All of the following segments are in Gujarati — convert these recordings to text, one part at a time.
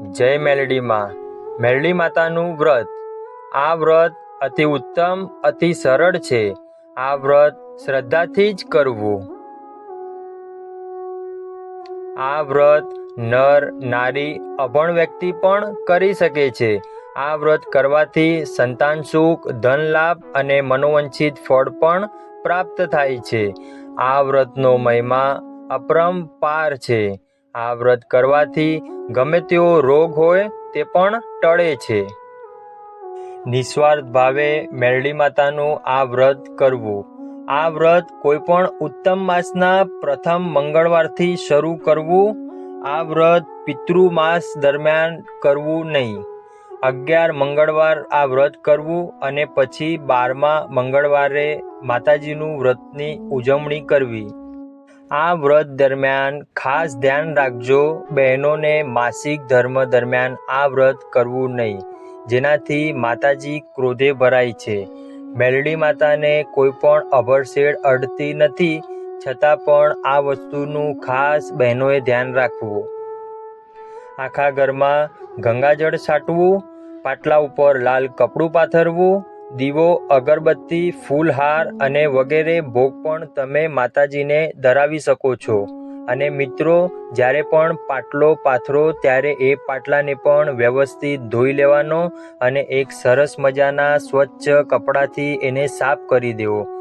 જય મેલડીમાં. મેલડી માતાનું વ્રત. આ વ્રત અતિ ઉત્તમ, અતિ સરળ છે. આ વ્રત શ્રદ્ધાથી જ કરવું. આ વ્રત નર, નારી, અભણ વ્યક્તિ પણ કરી શકે છે. આ વ્રત કરવાથી સંતાન સુખ, ધન લાભ અને મનોવંચિત ફળ પણ પ્રાપ્ત થાય છે. આ વ્રતનો મહિમા અપરંપાર છે. આ વ્રત કરવાથી ગમે તેવો રોગ હોય તે પણ ટળે છે. નિસ્વાર્થ ભાવે મેરડી માતાનું આ વ્રત કરવું. આ વ્રત કોઈ પણ ઉત્તમ માસના પ્રથમ મંગળવારથી શરૂ કરવું. આ વ્રત પિતૃ માસ દરમિયાન કરવું નહીં. અગિયાર મંગળવાર આ વ્રત કરવું અને પછી બારમા મંગળવારે માતાજીનું વ્રતની ઉજવણી કરવી. આ વ્રત દરમિયાન ખાસ ધ્યાન રાખજો. બહેનોને માસિક ધર્મ દરમિયાન આ વ્રત કરવું નહીં, જેનાથી માતાજી ક્રોધે ભરાય છે. મેલડી માતાને કોઈ પણ અભરશેડ અડતી નથી, છતાં પણ આ વસ્તુનું ખાસ બહેનોએ ધ્યાન રાખવું. આખા ઘરમાં ગંગાજળ છાંટવું, પાટલા ઉપર લાલ કપડું પાથરવું દીવો, અગરબત્તી, ફૂલહાર અને વગેરે ભોગ પણ તમે માતાજીને ધરાવી શકો છો. અને મિત્રો, જ્યારે પણ પાટલો પાથરો, ત્યારે એ પાટલાને પણ વ્યવસ્થિત ધોઈ લેવાનો અને એક સરસ મજાના સ્વચ્છ કપડાથી એને સાફ કરી દેવો.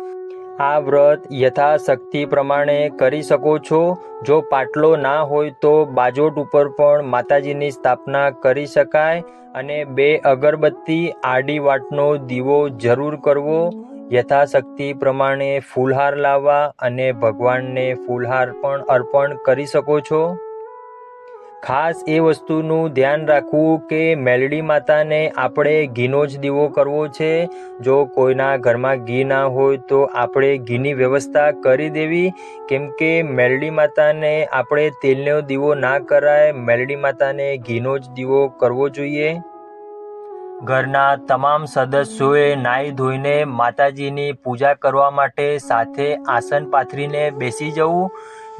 આ વ્રત યથાશક્તિ પ્રમાણે કરી શકો છો. જો પાટલો ના હોય તો બાજોટ ઉપર પણ માતાજીની સ્થાપના કરી શકાય અને બે અગરબત્તી આડી વાટનો દીવો જરૂર કરવો. યથાશક્તિ પ્રમાણે ફૂલહાર લાવવા અને ભગવાનને ફૂલહાર પણ અર્પણ કરી શકો છો. ખાસ એ વસ્તુનું ધ્યાન રાખવું કે મેલડી માતાને આપણે ઘીનો જ દીવો કરવો છે. જો કોઈના ઘરમાં ઘી ના હોય તો આપણે ઘીની વ્યવસ્થા કરી દેવી. કેમ કે મેલડી માતાને આપણે તેલનો દીવો ના કરાય, મેલડી માતાને ઘીનો જ દીવો કરવો જોઈએ. ઘરના તમામ સદસ્યોએ નાહી ધોઈને માતાજીની પૂજા કરવા માટે સાથે આસન પાથરીને બેસી જવું.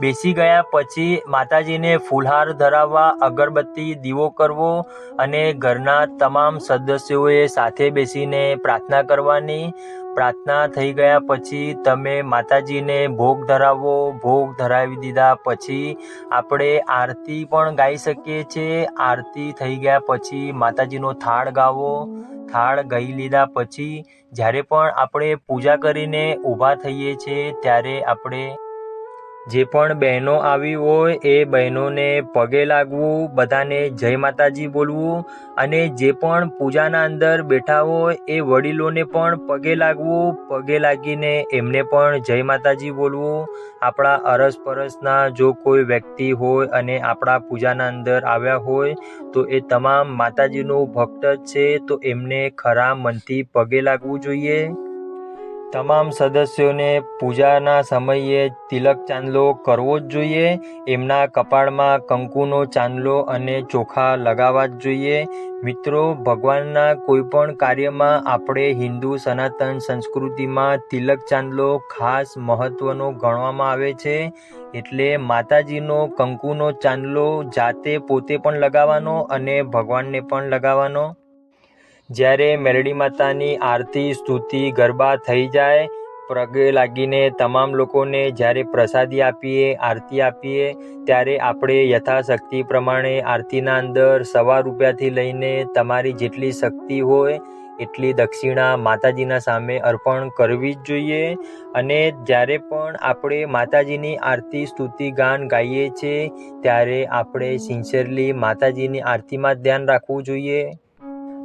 બેસી ગયા પછી માતાજીને ફૂલહાર ધરાવવા અગરબત્તી, દીવો કરવો અને ઘરના તમામ સદસ્યોએ સાથે બેસીને પ્રાર્થના કરવાની. પ્રાર્થના થઈ ગયા પછી તમે માતાજીને ભોગ ધરાવો. ભોગ ધરાવી દીધા પછી આપણે આરતી પણ ગાઈ શકીએ છીએ. આરતી થઈ ગયા પછી માતાજીનો થાળ ગાવો. થાળ ગાઈ લીધા પછી જ્યારે પણ આપણે પૂજા કરીને ઊભા થઈએ છીએ ત્યારે આપણે જે પણ બહેનો આવી હોય એ બહેનોને પગે લાગવું, બધાને જય માતાજી બોલવું અને જે પણ પૂજાના અંદર બેઠા હોય એ વડીલોને પણ પગે લાગવું, પગે લાગીને એમને પણ જય માતાજી બોલવું. આપણા અરસપરસના જો કોઈ વ્યક્તિ હોય અને આપણા પૂજાના અંદર આવ્યા હોય, તો એ તમામ માતાજીનું ભક્ત જ છે, તો એમને ખરા મનથી પગે લાગવું જોઈએ. તમામ સદસ્યોને પૂજાના સમયે તિલક ચાંદલો કરવો જ જોઈએ, એમના કપાળમાં કંકુનો ચાંદલો અને ચોખા લગાવવા જ જોઈએ. મિત્રો, ભગવાનના કોઈપણ કાર્યમાં આપણે હિન્દુ સનાતન સંસ્કૃતિમાં તિલક ચાંદલો ખાસ મહત્વનો ગણવામાં આવે છે. એટલે માતાજીનો કંકુનો ચાંદલો જાતે પોતે પણ લગાવવાનો અને ભગવાનને પણ લગાવવાનો. જ્યારે મેલડી માતાની આરતી, સ્તુતિ, ગરબા થઈ જાય, પ્રગે લાગીને તમામ લોકોને જ્યારે પ્રસાદી આપીએ, આરતી આપીએ, ત્યારે આપણે યથાશક્તિ પ્રમાણે આરતીના અંદર સવા રૂપિયાથી લઈને તમારી જેટલી શક્તિ હોય, એટલી દક્ષિણા માતાજીના સામે અર્પણ કરવી જ જોઈએ. અને જ્યારે પણ આપણે માતાજીની આરતી, સ્તુતિ, ગાન ગાઈએ છીએ, ત્યારે આપણે સિન્સિયરલી માતાજીની આરતીમાં ધ્યાન રાખવું જોઈએ.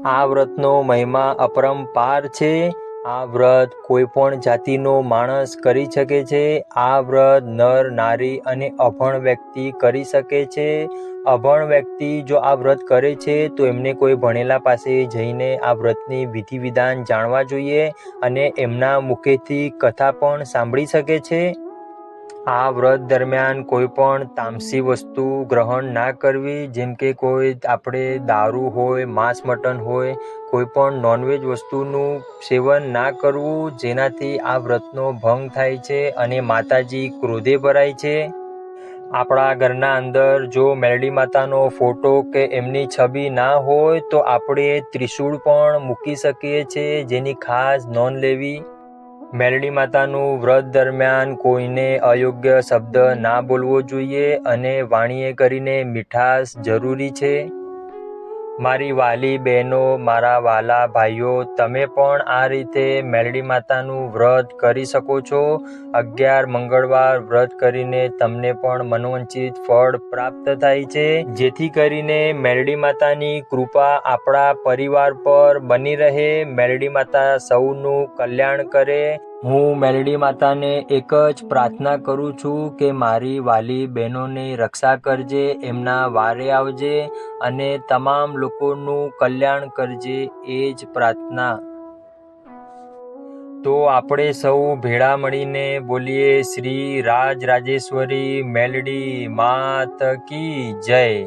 આ વ્રતનો મહિમા અપરંપાર છે. આ વ્રત કોઈ પણ જાતિનો માણસ કરી શકે છે. આ વ્રત નર, નારી અને અભણ વ્યક્તિ કરી શકે છે. અભણ વ્યક્તિ જો આ વ્રત કરે છે, તો એમને કોઈ ભણેલા પાસે જઈને આ વ્રતની વિધિ વિધાન જાણવા જોઈએ અને એમના મુખેથી કથા પણ સાંભળી શકે છે. આ વ્રત દરમિયાન કોઈ પણ તામસી વસ્તુ ગ્રહણ ના કરવી, જેમ કે કોઈ આપણે દારૂ હોય, માંસ, મટન હોય, કોઈ પણ નોનવેજ વસ્તુનું સેવન ના કરવું, જેનાથી આ વ્રતનો ભંગ થાય છે અને માતાજી ક્રોધે ભરાય છે. આપણા ઘરના અંદર જો મેરડી માતાનો ફોટો કે એમની છબી ના હોય, તો આપણે ત્રિશૂળ પણ મૂકી શકીએ છીએ જેની ખાસ નોંધ લેવી. મેરડી માતાનું વ્રત દરમિયાન કોઈને અયોગ્ય શબ્દ ના બોલવો જોઈએ અને વાણીએ કરીને મીઠાશ જરૂરી છે. મારી વાલી બહેનો, મારા વાલા ભાઈઓ, તમે પણ આ રીતે મેરડી માતાનું વ્રત કરી શકો છો. અગિયાર મંગળવાર વ્રત કરીને તમને પણ મનોવંચિત ફળ પ્રાપ્ત થાય છે. જેથી કરીને મેરડી માતાની કૃપા આપણા પરિવાર પર બની રહે. મેરડી માતા સૌનું કલ્યાણ કરે. હું મેલડી માતાને એક જ પ્રાર્થના કરું છું કે મારી વાલી બહેનોની રક્ષા કરજે, એમના વારે આવજે અને તમામ લોકોનું કલ્યાણ કરજે, એ જ પ્રાર્થના. તો આપણે સૌ ભેળા મળીને બોલીએ, શ્રી રાજ રાજેશ્વરી મેલડી માત કી જય.